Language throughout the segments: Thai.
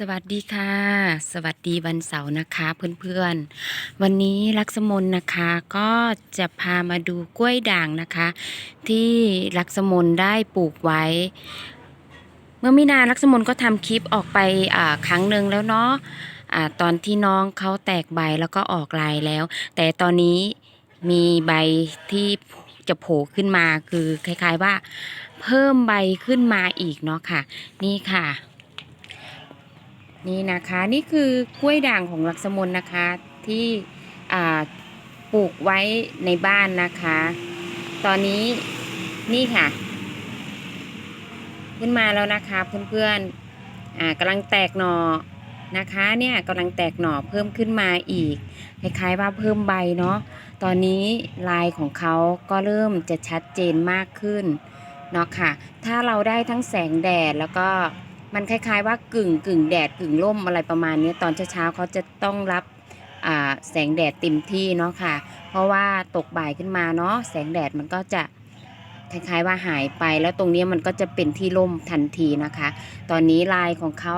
สวัสดีค่ะ สวัสดีวันเสาร์นะคะเพื่อนๆ วันนี้ลักษมนนะคะก็จะพามาดูกล้วยด่างนะคะ ที่ลักษมนได้ปลูกไว้ เมื่อไม่นานลักษมนก็ทำคลิปออกไปครั้งหนึ่งแล้วเนาะอ่าตอนที่น้องเขาแตกใบแล้วก็ออกลายแล้ว แต่ตอนนี้มีใบที่จะโผล่ขึ้นมาคือคล้ายๆว่า เพิ่มใบขึ้นมาอีกเนาะค่ะ นี่ค่ะ นี่นะคะนี่คือกล้วยด่างของลักษมนนะคะที่ปลูกไว้ในบ้านนะคะ ตอนนี้นี่ค่ะ ขึ้นมาแล้วนะคะเพื่อนๆกำลังแตกหน่อนะคะเนี่ยกำลังแตกหน่อเพิ่มขึ้นมาอีกคล้ายๆว่าเพิ่มใบเนาะตอนนี้ลายของเขาก็เริ่มจะชัดเจนมากขึ้นเนาะค่ะ ถ้าเราได้ทั้งแสงแดดแล้วก็ มันคล้ายๆว่ากึ่งกึ่งแดดกึ่งร่มอะไรประมาณนี้ตอนเช้าๆเขาจะต้องรับแสงแดดเต็มที่เนาะค่ะ เพราะว่าตกบ่ายขึ้นมาเนาะแสงแดดมันก็จะคล้ายๆว่าหายไปแล้วตรงนี้มันก็จะเป็นที่ร่มทันทีนะคะ ตอนนี้ลายของเขา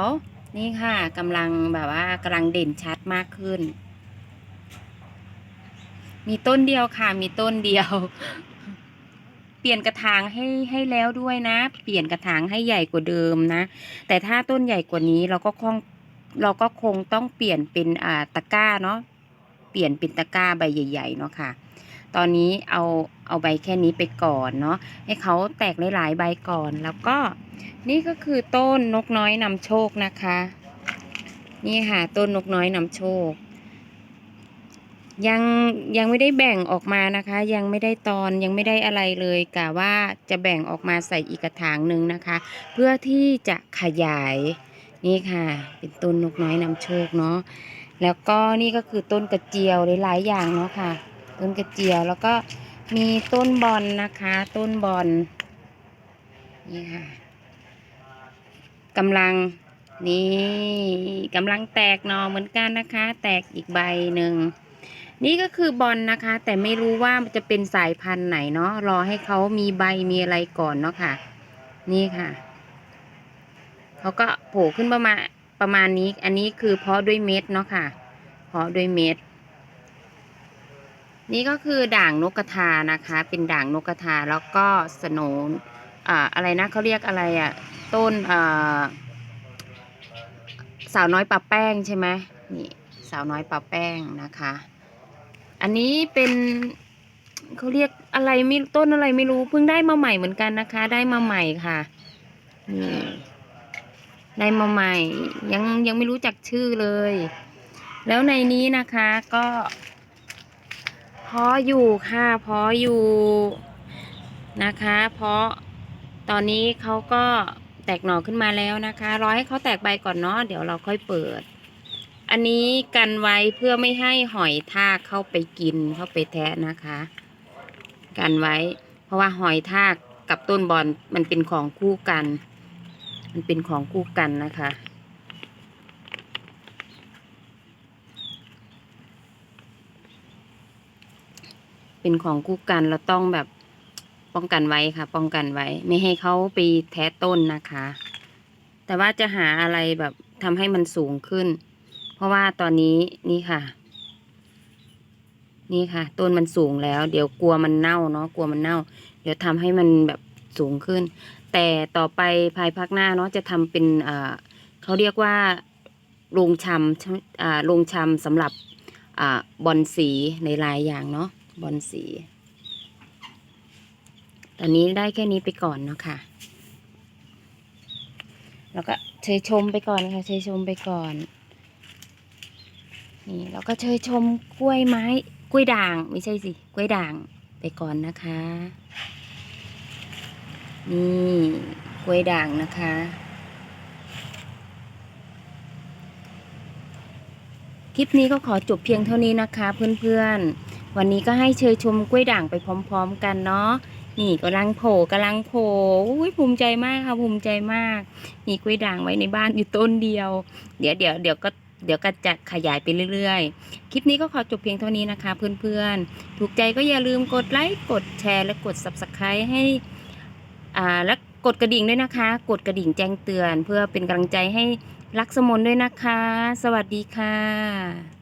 นี่ค่ะกำลังแบบว่ากำลังเด่นชัดมากขึ้น มีต้นเดียวค่ะมีต้นเดียว ปลี่ยนกระถางให้ให้แล้วด้วยนะ เปลี่ยนกระถางให้ใหญ่กว่าเดิมนะ แต่ถ้าต้นใหญ่กว่านี้เราก็คงเราก็คงต้องเปลี่ยนเป็นอ่าตะกร้าเนาะเปลี่ยนเป็นตะกร้าใบใหญ่ ๆ เนาะค่ะ ตอนนี้เอาเอาใบแค่นี้ไปก่อนเนาะให้เขาแตกหลายๆใบก่อนแล้วก็ นี่ก็คือต้นนกน้อยนำโชคนะคะ นี่ค่ะต้นนกน้อยนำโชค ยังยังไม่ได้แบ่งออกมานะคะ ยังไม่ได้ตอนยังไม่ได้อะไรเลยกะว่าจะแบ่งออกมาใส่อีกกระถางหนึ่งนะคะ เพื่อที่จะขยายนี่ค่ะ เป็นต้นนกน้อยนำโชคเนาะแล้วก็นี่ก็คือต้นกระเจียวหลายๆอย่างเนาะค่ะ ต้นกระเจียวแล้วก็มีต้นบอนนะคะ ต้นบอนนี่ค่ะกำลังนี่กำลังแตกหนอเหมือนกันนะคะ แตกอีกใบหนึ่ง นี่ก็คือบอลนะคะ แต่ไม่รู้ว่ามันจะเป็นสายพันธุ์ไหนเนาะรอให้เขามีใบมีอะไรก่อนเนาะค่ะ นี่ค่ะเขาก็โผล่ขึ้นประมาณประมาณนี้ อันนี้คือเพาะด้วยเม็ดเนาะค่ะ เพาะด้วยเม็ดนี่ก็คือด่างนกกระทานะคะ เป็นด่างนกกระทาแล้วก็สโหนนอ่าอะไรนะเขาเรียกอะไรอะ่ะต้นอ่าสาวน้อยปะแป้งใช่ไหมนี่สาวน้อยปะแป้งนะคะ อันนี้เป็นเขาเรียกอะไรไม่ต้นอะไรไม่รู้เพิ่งได้มาใหม่เหมือนกันนะคะ ได้มาใหม่ค่ะนี่ได้มาใหม่ ยังยังไม่รู้จักชื่อเลย แล้วในนี้นะคะก็พาะอยู่ค่ะพาะอยู่นะคะ เพาะตอนนี้เขาก็แตกหน่อขึ้นมาแล้วนะคะ รอให้เขาแตกใบก่อนเนาะเดี๋ยวเราค่อยเปิด อันนี้กันไว้เพื่อไม่ให้หอยทากเข้าไปกินเข้าไปแทะนะคะ กันไว้ เพราะว่าหอยทากกับต้นบอลมันเป็นของคู่กัน มันเป็นของคู่กันนะคะ เป็นของคู่กันเราต้องแบบป้องกันไว้ค่ะ ป้องกันไว้ ไม่ให้เขาไปแทะต้นนะคะ แต่ว่าจะหาอะไรแบบทำให้มันสูงขึ้น เพราะว่าตอนนี้นี่ค่ะ นี่ค่ะ ต้นมันสูงแล้ว เดี๋ยวกลัวมันเน่าเนาะกลัวมันเน่า เดี๋ยวทำให้มันแบบสูงขึ้น แต่ต่อไปภายภาคหน้าเนาะจะทำเป็นอ่าเขาเรียกว่าโรงชำอ่าโรงชำสำหรับอ่าบอลสีในลายอย่างเนาะบอลสี ตอนนี้ได้แค่นี้ไปก่อนเนาะค่ะ แล้วก็เชยชมไปก่อนค่ะเชยชมไปก่อน นี่เราก็เชยชมกล้วยไม้กล้วยด่าง ไม่ใช่สิกล้วยด่างไปก่อนนะคะ นี่กล้วยด่างนะคะ คลิปนี้ก็ขอจบเพียงเท่านี้นะคะเพื่อนๆ วันนี้ก็ให้เชยชมกล้วยด่างไปพร้อม ๆ กันเนาะนี่กำลังโผล่กำลังโผล่อุ้ยภูมิใจมากค่ะภูมิใจมาก มีกล้วยด่างไว้ในบ้านอยู่ต้นเดียว เดี๋ยวเดี๋ยวเดี๋ยวก็ เดี๋ยวก็จะขยายไปเรื่อยๆ คลิปนี้ก็ขอจบเพียงเท่านี้นะคะเพื่อนๆ ถูกใจก็อย่าลืมกดไลค์ กดแชร์ และกด subscribe ให้อ่าและกดกระดิ่งด้วยนะคะ กดกระดิ่งแจ้งเตือน เพื่อเป็นกำลังใจให้รักสมนด้วยนะคะ สวัสดีค่ะ